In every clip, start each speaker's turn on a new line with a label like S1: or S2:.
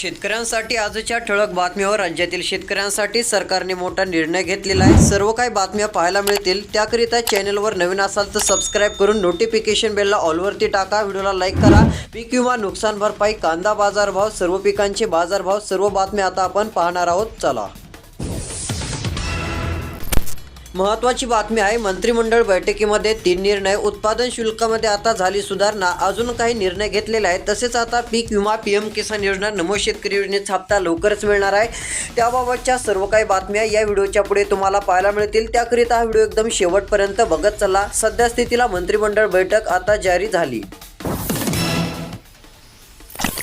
S1: शेतकऱ्यांसाठी आजच्या ठळक बातम्यावर राज्यातील शेतकऱ्यांसाठी सरकारने मोठा निर्णय घेतलेला आहे. सर्व काही बातम्या पाहायला मिळतील. त्याकरिता चॅनलवर नवीन असाल तर सबस्क्राईब करून नोटिफिकेशन बेलला ऑलवरती टाका. व्हिडिओला लाईक करा. पीक विमा नुकसान भरपाई कांदा बाजारभाव सर्व पिकांचे बाजारभाव सर्व बातम्या आता आपण पाहणार आहोत. चला. महत्वाची बातमी आहे मंत्रिमंडळ बैठकीमध्ये तीन निर्णय उत्पादन शुल्कामध्ये आता झाली सुधारणा अजून काही निर्णय घेतलेले आहेत. तसेच आता पीक विमा पी एम किसान योजना नमो शेतकरी योजनेचा हप्ता लवकरच मिळणार आहे. त्याबाबतच्या सर्व काही बातम्या या व्हिडिओच्या पुढे तुम्हाला पाहायला मिळतील. त्याकरिता हा व्हिडिओ एकदम शेवटपर्यंत बघत चला. सध्या स्थितीला मंत्रिमंडळ बैठक आता जारी झाली.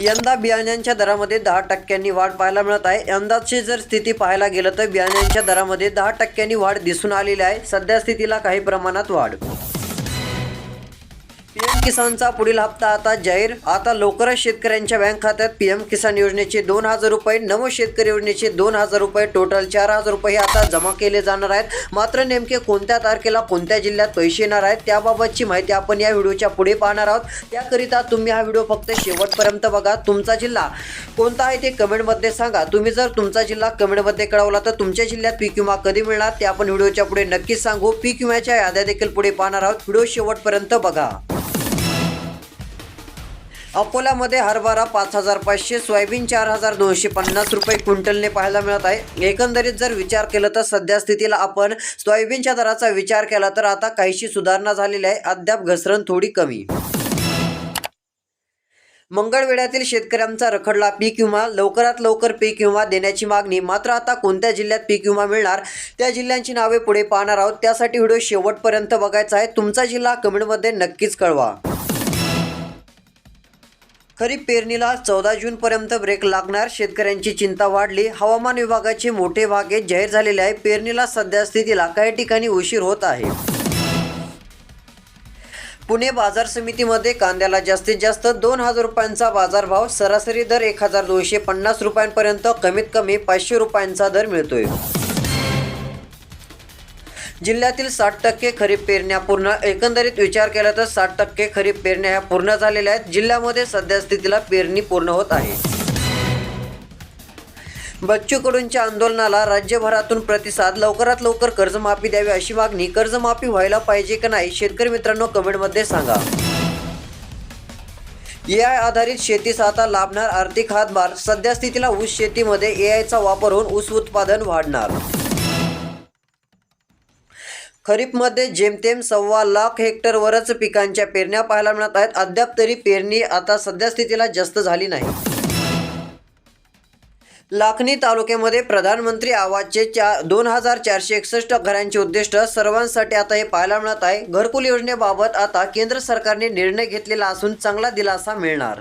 S1: यंदा बियाण्यांच्या दरामध्ये दहा टक्क्यांनी वाढ पाहायला मिळत आहे. यंदाची जर स्थिती पाहायला गेलं तर बियाण्यांच्या दरामध्ये दहा टक्क्यांनी वाढ दिसून आलेली आहे. सध्या स्थितीला काही प्रमाणात वाढ किसानचा पुढील हप्ता आता जाहीर. आता लवकरच शेतकऱ्यांच्या बँक खात्यात पीएम किसान योजनेचे दोन हजार रुपये नमो शेतकरी योजनेचे दोन हजार रुपये टोटल चार हजार रुपये हे आता जमा केले जाणार आहेत. मात्र नेमके कोणत्या तारखेला कोणत्या जिल्ह्यात पैसे येणार आहेत त्याबाबतची माहिती आपण या व्हिडिओच्या पुढे पाहणार आहोत. त्याकरिता तुम्ही हा व्हिडिओ फक्त शेवटपर्यंत बघा. तुमचा जिल्हा कोणता आहे ते कमेंटमध्ये सांगा. तुम्ही जर तुमचा जिल्हा कमेंटमध्ये कळवला तर तुमच्या जिल्ह्यात पीक विमा कधी मिळणार ते आपण व्हिडिओच्या पुढे नक्कीच सांगू. पीक विम्याच्या याद्या देखील पुढे पाहणार आहोत. व्हिडिओ शेवटपर्यंत बघा. अकोल्यामध्ये हरभरा पाच हजार पाचशे सोयाबीन चार हजार दोनशे पन्नास रुपये क्विंटलने पाहायला मिळत आहे. एकंदरीत जर विचार केला तर सध्या स्थितीला आपण सोयाबीनच्या दराचा विचार केला तर आता काहीशी सुधारणा झालेली आहे. अद्याप घसरण थोडी कमी. मंगळवेढ्यातील शेतकऱ्यांचा रखडला पीक विमा. लवकरात लवकर पीक विमा देण्याची मागणी. मात्र आता कोणत्या जिल्ह्यात पीक विमा मिळणार? त्या जिल्ह्यांची नावे पुढे पाहणार आहोत. त्यासाठी व्हिडिओ शेवटपर्यंत बघायचा आहे. तुमचा जिल्हा कमेंटमध्ये नक्कीच कळवा. खरीप पेरणीला चौदा जूनपर्यंत ब्रेक लागणार. शेतकऱ्यांची चिंता वाढली. हवामान विभागाचे मोठे भागे जाहीर झालेले आहे. पेरणीला सध्या स्थितीला काही ठिकाणी उशीर होत आहे. पुणे बाजार समितीमध्ये कांद्याला जास्तीत जास्त दोन हजार रुपयांचा बाजारभाव सरासरी दर एक हजार दोनशे पन्नास रुपयांपर्यंत कमीत कमी पाचशे रुपयांचा दर मिळतोय. जिल्ह्यातील साठ टक्के खरीप पेरण्या पूर्ण एकंदरीत विचार केला तर साठ टक्के खरीप पेरण्या ह्या पूर्ण झालेल्या आहेत. जिल्ह्यामध्ये सध्या स्थितीला पेरणी पूर्ण होत आहे. बच्चू कडूंच्या आंदोलनाला राज्यभरातून प्रतिसाद लवकरात लवकर कर्जमाफी द्यावी अशी मागणी कर्जमाफी व्हायला पाहिजे का नाही शेतकरी मित्रांनो कमेंटमध्ये सांगा. ए आय आधारित शेतीस आता लाभणार आर्थिक हातभार सध्या स्थितीला ऊस शेतीमध्ये ए आयचा वापर होऊन ऊस उत्पादन वाढणार. खरीपमध्ये जेमतेम सव्वा लाख हेक्टरवरच पिकांच्या पेरण्या पाहायला मिळत आहेत. अद्याप तरी पेरणी आता सध्या स्थितीला जास्त झाली नाही. लाखनी तालुक्यामध्ये प्रधानमंत्री आवाजचे चा दोन हजार चारशे एकसष्ट घरांचे उद्दिष्ट सर्वांसाठी आता हे पाहायला मिळत आहे. घरकुल योजनेबाबत आता केंद्र सरकारने निर्णय घेतलेला असून चांगला दिलासा मिळणार.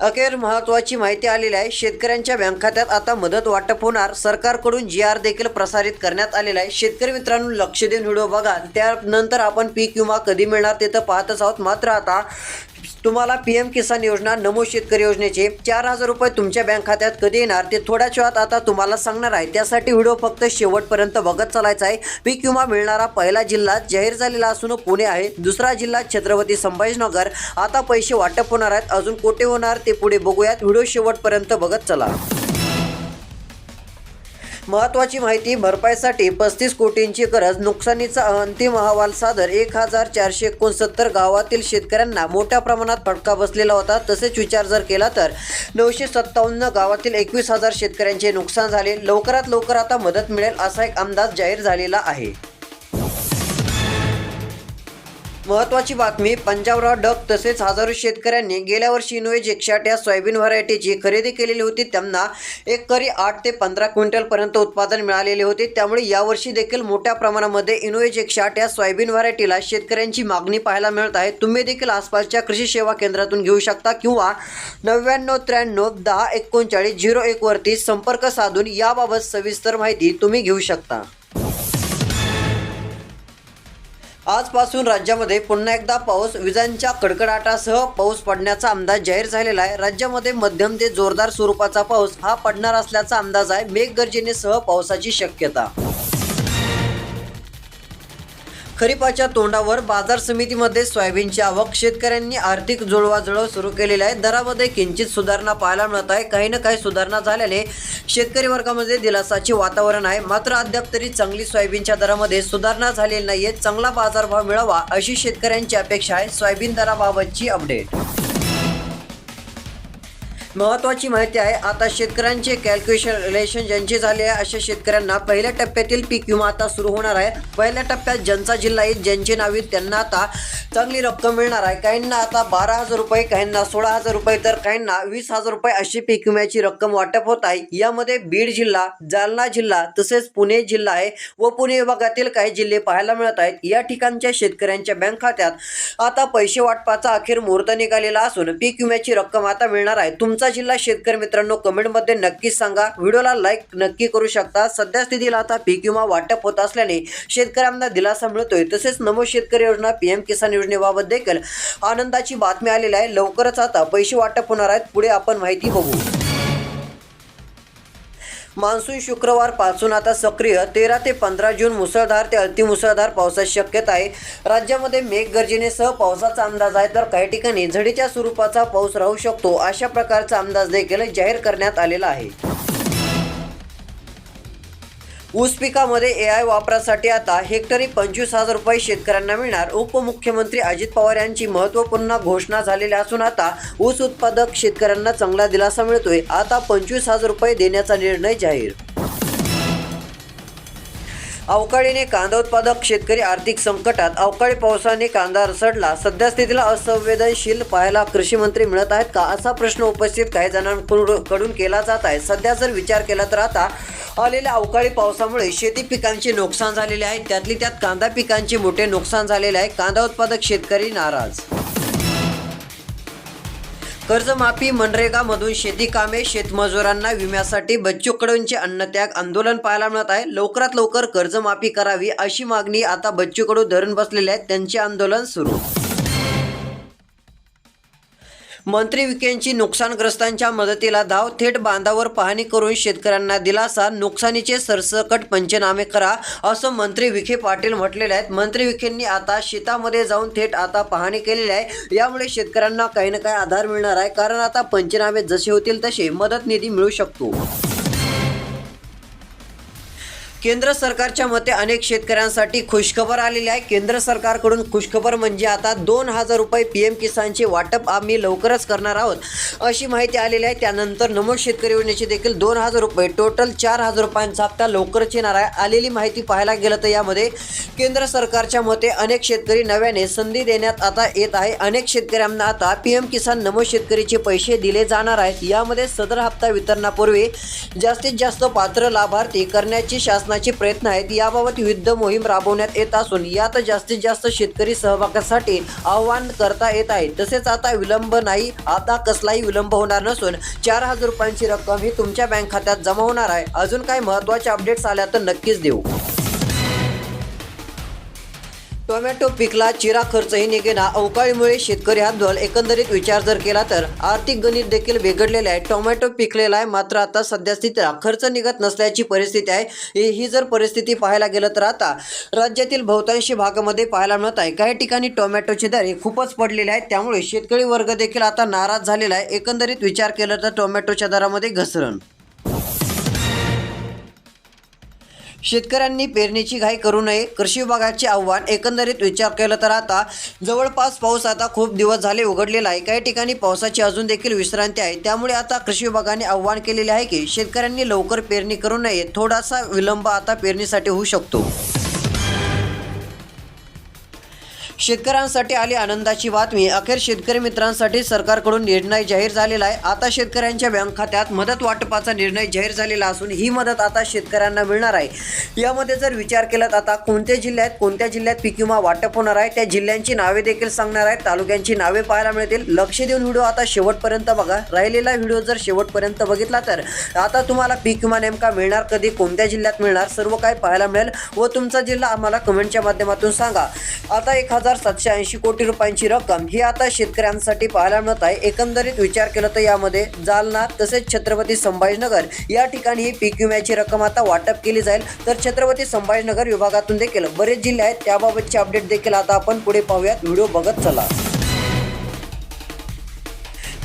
S1: अखेर महत्त्वाची माहिती आलेली आहे. शेतकऱ्यांच्या बँक खात्यात आता मदत वाटप होणार. सरकारकडून जी आर देखील प्रसारित करण्यात आलेला आहे. शेतकरी मित्रांनो लक्ष देऊन व्हिडिओ बघा. त्यानंतर आपण पीक विमा कधी मिळणार ते तर पाहतच आहोत. मात्र आता तुम्हाला पी एम किसान योजना नमो शेतकरी योजनेचे चार हजार रुपये तुमच्या बँक खात्यात कधी येणार ते थोड्याच वेळात आता तुम्हाला सांगणार आहे. त्यासाठी व्हिडिओ फक्त शेवटपर्यंत बघत चालायचा आहे. पीक विमा मिळणारा पहिला जिल्हा जाहीर झालेला असून पुणे आहे. दुसरा जिल्हा छत्रपती संभाजीनगर. आता पैसे वाटप होणार आहेत. अजून कोठे होणार ते पुढे बघूयात. व्हिडिओ शेवटपर्यंत बघत चला. महत्वाची माहिती भरपाईसाठी पस्तीस कोटींची गरज. नुकसानीचा अंतिम अहवाल सादर. एक हजार चारशे एकोणसत्तर गावातील शेतकऱ्यांना मोठ्या प्रमाणात फटका बसलेला होता. तसेच विचार जर केला तर नऊशे सत्तावन्न गावातील एकवीस हजार शेतकऱ्यांचे नुकसान झाले. लवकरात लवकर आता मदत मिळेल असा एक अंदाज जाहीर झालेला आहे. महत्वाची बातमी पंजाबराव डक तसेच हजारो शेतकऱ्यांनी गेल्या वर्षी इनोवेज एकशे या सोयाबीन व्हरायटीची खरेदी केलेली होती. त्यांना एक करी आठ ते पंधरा क्विंटलपर्यंत उत्पादन मिळालेले होते. त्यामुळे यावर्षी देखील मोठ्या प्रमाणामध्ये इनोवेज एकशे या सोयाबीन व्हरायटीला शेतकऱ्यांची मागणी पाहायला मिळत आहे. तुम्ही देखील आसपासच्या कृषी सेवा केंद्रातून घेऊ शकता किंवा नव्याण्णव त्र्याण्णव दहा एकोणचाळीस झिरो एकवरती संपर्क साधून याबाबत सविस्तर माहिती तुम्ही घेऊ शकता. आजपासून राज्यामध्ये पुन्हा एकदा पाऊस विजांच्या कडकडाटासह पाऊस पडण्याचा अंदाज जाहीर झालेला आहे. राज्यामध्ये मध्यम ते जोरदार स्वरूपाचा पाऊस हा पडणार असल्याचा अंदाज आहे. मेघगर्जनेसह पावसाची शक्यता खरीपाच्या तोंडावर बाजार समितीमध्ये सोयाबीनची आवक. शेतकऱ्यांनी आर्थिक जुळवाजुळव सुरू केलेली आहे. दरामध्ये किंचित सुधारणा पाहायला मिळत आहे. काही ना काही सुधारणा झाल्याने शेतकरी वर्गामध्ये दिलासाचे वातावरण आहे. मात्र अद्याप तरी चांगली सोयाबीनच्या दरामध्ये सुधारणा झालेली नाहीये. चांगला बाजारभाव मिळावा अशी शेतकऱ्यांची अपेक्षा आहे. सोयाबीन दराबाबतची अपडेट महत्त्वाची माहिती आहे आता शेतकऱ्यांचे कॅल्क्युलेशन रिलेशन ज्यांचे झाले आहे अशा शेतकऱ्यांना पहिल्या टप्प्यातील पीक विमा आता सुरू होणार आहे. पहिल्या टप्प्यात ज्यांचा जिल्हा येईल ज्यांचे नाव येईल त्यांना आता चांगली रक्कम मिळणार आहे. काहींना आता बारा हजार रुपये काहींना सोळा हजार रुपये तर काहींना वीस हजार रुपये अशी पीक विम्याची रक्कम वाटप होत आहे. यामध्ये बीड जिल्हा जालना जिल्हा तसेच पुणे जिल्हा आहे व पुणे विभागातील काही जिल्हे पाहायला मिळत आहेत. या ठिकाणच्या शेतकऱ्यांच्या बँक खात्यात आता पैसे वाटपाचा अखेर मुहूर्त निघालेला असून पीक विम्याची रक्कम आता मिळणार आहे. तुमचा जिल्हा शेतकरी मित्रांनो कमेंटमध्ये नक्कीच सांगा. व्हिडिओला लाईक नक्की करू शकता. सध्या स्थितीला आता पीक विमा वाटप होत असल्याने शेतकऱ्यांना दिलासा मिळतोय. तसेच नमो शेतकरी योजना पीएम किसान योजनेबाबत देखील आनंदाची बातमी आलेली आहे. लवकरच आता पैसे वाटप होणार आहेत. पुढे आपण माहिती बघू. मान्सून शुक्रवारपासून आता सक्रिय. तेरा ते पंधरा जून मुसळधार ते अतिमुसळधार पावसाची शक्यता आहे. राज्यामध्ये मेघगर्जनेसह पावसाचा अंदाज आहे तर काही ठिकाणी झडीच्या स्वरूपाचा पाऊस राहू शकतो. अशा प्रकारचा अंदाज देखील जाहीर करण्यात आलेला आहे. ऊस पिकामध्ये ए आय वापरासाठी आता हेक्टरी पंचवीस हजार रुपये शेतकऱ्यांना मिळणार. उपमुख्यमंत्री अजित पवार यांची महत्त्वपूर्ण घोषणा झालेली असून आता ऊस उत्पादक शेतकऱ्यांना चांगला दिलासा मिळतोय. आता पंचवीस हजार रुपये देण्याचा निर्णय जाहीर अवकाळीने कांदा उत्पादक शेतकरी आर्थिक संकटात अवकाळी पावसाने कांदा रसडला. सध्या स्थितीला असंवेदनशील पाहायला कृषी मंत्री मिळत आहेत का? असा प्रश्न उपस्थित काही जणांकडून कडून केला जात आहे. सध्या जर विचार केला तर आता आलेल्या अवकाळी पावसामुळे शेती पिकांचे नुकसान झालेले आहे. त्यातली त्यात कांदा पिकांचे मोठे नुकसान झालेले आहे. कांदा उत्पादक शेतकरी नाराज कर्जमाफी मनरेगामधून शेती कामे शेतमजुरांना विम्यासाठी बच्चू कडूंचे अन्नत्याग आंदोलन पाहायला मिळत आहे. लवकरात लवकर कर्जमाफी करावी अशी मागणी आता बच्चू कडू धरून बसलेले आहेत. त्यांचे आंदोलन सुरू. मंत्री विकेंची नुकसानग्रस्तांच्या मदतीला धाव थेट बांधावर पाहणी करून शेतकऱ्यांना दिलासा नुकसानीचे सरसकट पंचनामे करा असं मंत्री विखे पाटील म्हटलेले आहेत. मंत्री विखेंनी आता शेतामध्ये जाऊन थेट आता पाहणी केलेली आहे. यामुळे शेतकऱ्यांना काही ना काही आधार मिळणार आहे. कारण आता पंचनामे जसे होतील तसे मदत निधी मिळू शकतो. केंद्र सरकारच्या मते अनेक शेतकऱ्यांसाठी खुशखबर आलेली आहे. केंद्र सरकारकडून खुशखबर म्हणजे आता दोन हजार रुपये पी एम किसानचे वाटप आम्ही लवकरच करणार आहोत. अशी माहिती आलेली आहे. त्यानंतर नमो शेतकरी योजनेचे देखील दोन हजार रुपये टोटल चार हजार रुपयांचा हप्ता लवकरच येणार आहे. आलेली माहिती पाहायला गेलं तर यामध्ये केंद्र सरकारच्या मते अनेक शेतकरी नव्याने संधी देण्यात आता येत आहे. अनेक शेतकऱ्यांना आता पी एम किसान नमो शेतकरीचे पैसे दिले जाणार आहेत. यामध्ये सदर हप्ता वितरणापूर्वी जास्तीत जास्त पात्र लाभार्थी करण्याची शासनाचे प्रयत्न आहेत. याबाबत युद्ध मोहीम राबवण्यात येत असून यात जास्तीत जास्त शेतकरी सहभागासाठी आव्हान करता येत आहे. तसेच आता विलंब नाही आता कसलाही विलंब होणार नसून चार हजार रुपयांची रक्कम ही तुमच्या बँक खात्यात जमा होणार आहे. अजून काही महत्त्वाच्या अपडेट्स आल्या तर नक्कीच देऊ. टोमॅटो पिकला चिरा खर्चही निघेना. अवकाळीमुळे शेतकरी हातधोल एकंदरीत विचार जर केला तर आर्थिक गणित देखील बिघडलेले आहे. टोमॅटो पिकलेला आहे मात्र आता सध्या खर्च निघत नसल्याची परिस्थिती आहे. ही ही जर परिस्थिती पाहायला गेलं तर आता राज्यातील बहुतांशी भागामध्ये पाहायला मिळत आहे. काही ठिकाणी टोमॅटोचे दर हे खूपच पडलेले आहेत. त्यामुळे शेतकरी वर्ग देखील आता नाराज झालेला आहे. एकंदरीत विचार केला तर टोमॅटोच्या दरामध्ये घसरण शेतकऱ्यांनी पेरणीची घाई करू नये. कृषी विभागाचे आव्हान एकंदरीत विचार केला तर आता जवळपास पाऊस आता खूप दिवस झाले उघडलेला आहे. काही ठिकाणी पावसाची अजून देखील विश्रांती आहे. त्यामुळे आता कृषी विभागाने आव्हान केलेले आहे की शेतकऱ्यांनी लवकर पेरणी करू नये. थोडासा विलंब आता पेरणीसाठी होऊ शकतो. शेतकऱ्यांसाठी आली आनंदाची बातमी. अखेर शेतकरी मित्रांसाठी सरकारकडून निर्णय जाहीर झालेला आहे. आता शेतकऱ्यांच्या बँक खात्यात मदत वाटपाचा निर्णय जाहीर झालेला असून ही मदत आता शेतकऱ्यांना मिळणार आहे. यामध्ये जर विचार केला तर आता कोणत्या जिल्ह्यात कोणत्या जिल्ह्यात पीक विमा वाटप होणार आहे? त्या जिल्ह्यांची नावे देखील सांगणार आहेत. तालुक्यांची नावे पाहायला मिळतील. लक्ष देऊन व्हिडिओ आता शेवटपर्यंत बघा. राहिलेला व्हिडिओ जर शेवटपर्यंत बघितला तर आता तुम्हाला पीक विमा नेमका मिळणार कधी कोणत्या जिल्ह्यात मिळणार सर्व काय पाहायला मिळेल व तुमचा जिल्हा आम्हाला कमेंटच्या माध्यमातून सांगा. आता एक हजार हजार सातशे ऐंशी कोटी रुपयांची रक्कम ही आता शेतकऱ्यांसाठी पाहायला मिळत आहे. एकंदरीत विचार केला तर यामध्ये जालना तसेच छत्रपती संभाजीनगर या ठिकाणी ही पीक विम्याची रक्कम आता वाटप केली जाईल. तर छत्रपती संभाजीनगर विभागातून देखील बरेच जिल्हे आहेत. त्याबाबतचे अपडेट देखील आता आपण पुढे पाहूयात. व्हिडिओ बघत चला.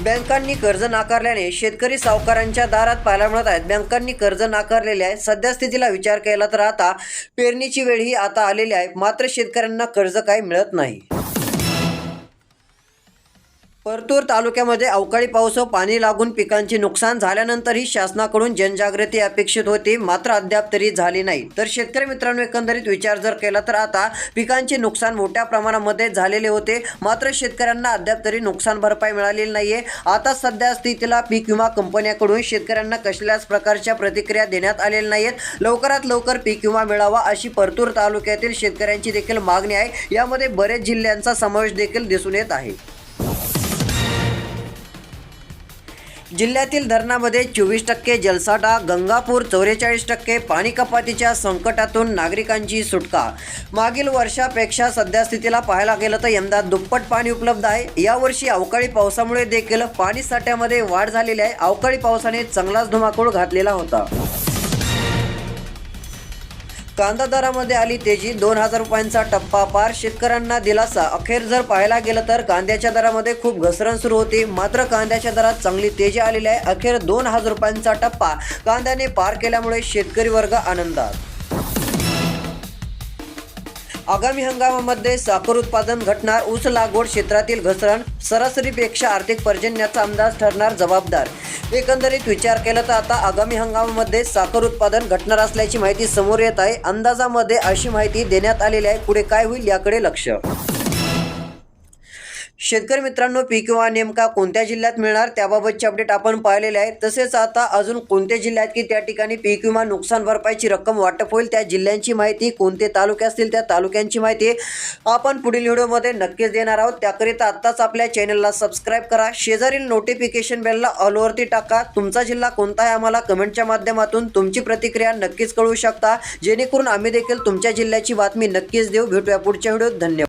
S1: बँकांनी कर्ज नाकारल्याने शेतकरी सावकारांच्या दारात पाहायला मिळत आहेत. बँकांनी कर्ज नाकारलेले आहे सध्या स्थितीला विचार केला तर आता पेरणीची वेळ ही आता आलेली आहे. मात्र शेतकऱ्यांना कर्ज काही मिळत नाही. परतूर तालुक्यामध्ये अवकाळी पाऊस व पाणी लागून पिकांचे नुकसान झाल्यानंतरही शासनाकडून जनजागृती अपेक्षित होती. मात्र अद्याप तरी झाली नाही. तर शेतकरी मित्रांनो एकंदरीत विचार जर केला तर आता पिकांचे नुकसान मोठ्या प्रमाणामध्ये झालेले होते. मात्र शेतकऱ्यांना अद्याप तरी नुकसान भरपाई मिळालेली नाहीये. आता सध्या स्थितीला पीक विमा कंपन्याकडून शेतकऱ्यांना कसल्याच प्रकारच्या प्रतिक्रिया देण्यात आलेल्या नाहीत लवकरात लवकर पीक विमा मिळावा अशी परतूर तालुक्यातील शेतकऱ्यांची देखील मागणी आहे. यामध्ये बरेच जिल्ह्यांचा समावेश देखील दिसून येत आहे. जिल्ह्यातील धरणामध्ये चोवीस टक्के जलसाठा गंगापूर चौवेचाळीस टक्के पाणी कपातीच्या संकटातून नागरिकांची सुटका. मागील वर्षापेक्षा सध्या स्थितीला पाहायला गेलं तर यंदा दुप्पट पाणी उपलब्ध आहे. यावर्षी अवकाळी पावसामुळे देखील पाणी साठ्यामध्ये वाढ झालेली आहे. अवकाळी पावसाने चांगलाच धुमाकूळ घातलेला होता. कांदा दरामध्ये आली तेजी दोन हजार रुपयांचा टप्पा पार. शेतकऱ्यांना दिलासा. अखेर जर पाहायला गेलं तर कांद्याच्या दरामध्ये खूप घसरण सुरू होती. मात्र कांद्याच्या दरात चांगली तेजी आलेली आहे. अखेर दोन हजार रुपयांचा टप्पा. कांद्याने पार केल्यामुळे शेतकरी वर्ग आनंदात. आगामी हंगामामध्ये साखर उत्पादन घटणार ऊस लागवड क्षेत्रातील घसरण सरासरीपेक्षा आर्थिक पर्जन्याचा अंदाज ठरणार जबाबदार. एकंदरीत विचार केला तर आता आगामी हंगामामध्ये साखर उत्पादन घटणार असल्याची माहिती समोर येत आहे. अंदाजामध्ये अशी माहिती देण्यात आलेली आहे. पुढे काय होईल याकडे लक्ष. शेतकरी मित्रांनो पीक विमा नेमका कोणत्या जिल्ह्यात मिळणार त्याबाबतचे अपडेट आपण पाहिलेले आहे तसेच आता अजून कोणत्या जिल्ह्यात की त्या ठिकाणी पीक विमा नुकसान भरपाईची रक्कम वाटप होईल त्या जिल्ह्यांची माहिती कोणते तालुके असतील त्या तालुक्यांची माहिती आपण पुढील व्हिडिओमध्ये नक्कीच देणार आहोत. त्याकरिता आत्ताच आपल्या चॅनलला सबस्क्राईब करा. शेजारील नोटिफिकेशन बेलला ऑलवरती टाका. तुमचा जिल्हा कोणता आहे आम्हाला कमेंटच्या माध्यमातून तुमची प्रतिक्रिया नक्कीच कळवू शकता. जेणेकरून आम्ही देखील तुमच्या जिल्ह्याची बातमी नक्कीच देऊ. भेटूया पुढच्या व्हिडिओत. धन्यवाद.